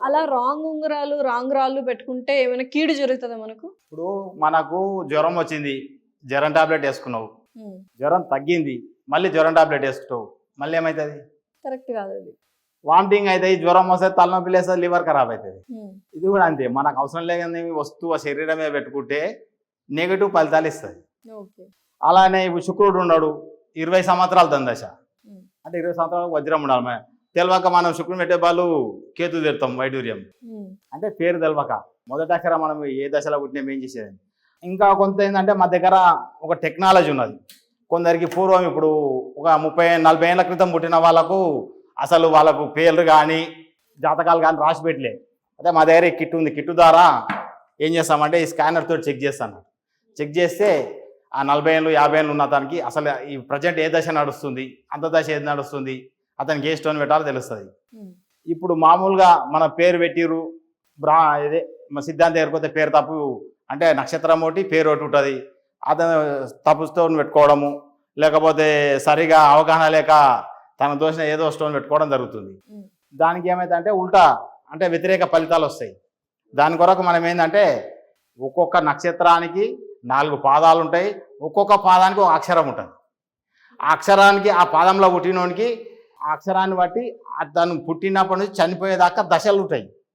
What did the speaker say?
అలా రాంగ్ ఉంగరాలు రాంగ్ రాళ్ళు పెట్టుకుంటే ఏమైనా కీడు జరుగుతుందా మనకు? ఇప్పుడు మనకు జ్వరం వచ్చింది జ్వరం టాబ్లెట్ వేసుకున్నావు. జ్వరం తగ్గింది మళ్ళీ జ్వరం టాబ్లెట్ వేసుకుంటావు. మళ్ళీ ఏమవుతుంది కరెక్ట్ కాదు అది. వామిటింగ్ అవుతాయి జ్వరం వస్తే తలనొప్పి లేస్తుంది లివర్ ఖరాబ్ అవుతుంది ఇది కూడా అంతే మనకు అవసరం లేని వస్తువు ఆ శరీరమే పెట్టుకుంటే నెగిటివ్ ఫలితాలు ఇస్తుంది. అలానే ఇప్పుడు శుక్రుడు ఉన్నాడు ఇరవై సంవత్సరాలు దందశ అంటే ఇరవై సంవత్సరాలు వజ్రం ఉండాలి మన తెలియక మనం శుక్రుని పెట్టే వాళ్ళు కేతు తిడతాం వైడూర్యం. అంటే పేరు తెలవక. మొదటి అక్షరం మనం ఏ దశలో పుట్టినాం ఏం చేసేది? ఇంకా కొంత ఏంటంటే మా దగ్గర ఒక టెక్నాలజీ ఉన్నది. కొందరికి పూర్వం ఇప్పుడు ఒక ముప్పై నలభై ఏళ్ళ క్రితం పుట్టిన వాళ్ళకు అసలు వాళ్ళకు పేర్లు కానీ జాతకాలు కానీ రాసి పెట్టలే. అదే మా దగ్గర కిట్ ఉంది. కిట్ ద్వారా ఏం చేస్తామంటే ఈ స్కానర్ తోటి చెక్ చేస్తాను. చెక్ చేస్తే ఆ నలభై ఏళ్ళు యాభై ఏళ్ళు ఉన్న అతనికి అసలు ఈ ప్రజెంట్ ఏ దశ నడుస్తుంది? అంత దశ ఏది నడుస్తుంది? అతనికి ఏ స్టోన్ పెట్టాలో తెలుస్తుంది. ఇప్పుడు మామూలుగా మన పేరు పెట్టిరు బ్రా ఇదే మా సిద్ధాంతం ఏర్పోతే పేరు తప్పు అంటే నక్షత్రం ఒకటి పేరు ఒకటి ఉంటుంది. అతను తప్పు స్టోన్ పెట్టుకోవడము లేకపోతే సరిగా అవగాహన లేక తన దోషణ ఏదో స్టోన్ పెట్టుకోవడం జరుగుతుంది. దానికి ఏమైందంటే ఉల్టా అంటే వ్యతిరేక ఫలితాలు వస్తాయి. దాని కొరకు మనం ఏంటంటే ఒక్కొక్క నక్షత్రానికి నాలుగు పాదాలు ఉంటాయి ఒక్కొక్క పాదానికి ఒక అక్షరం ఉంటుంది. ఆ అక్షరానికి ఆ పాదంలో పుట్టినోనికి అక్షరాన్ని బట్టి ఆ పుట్టినప్పటి నుంచి చనిపోయేదాకా దశలు ఉంటాయి.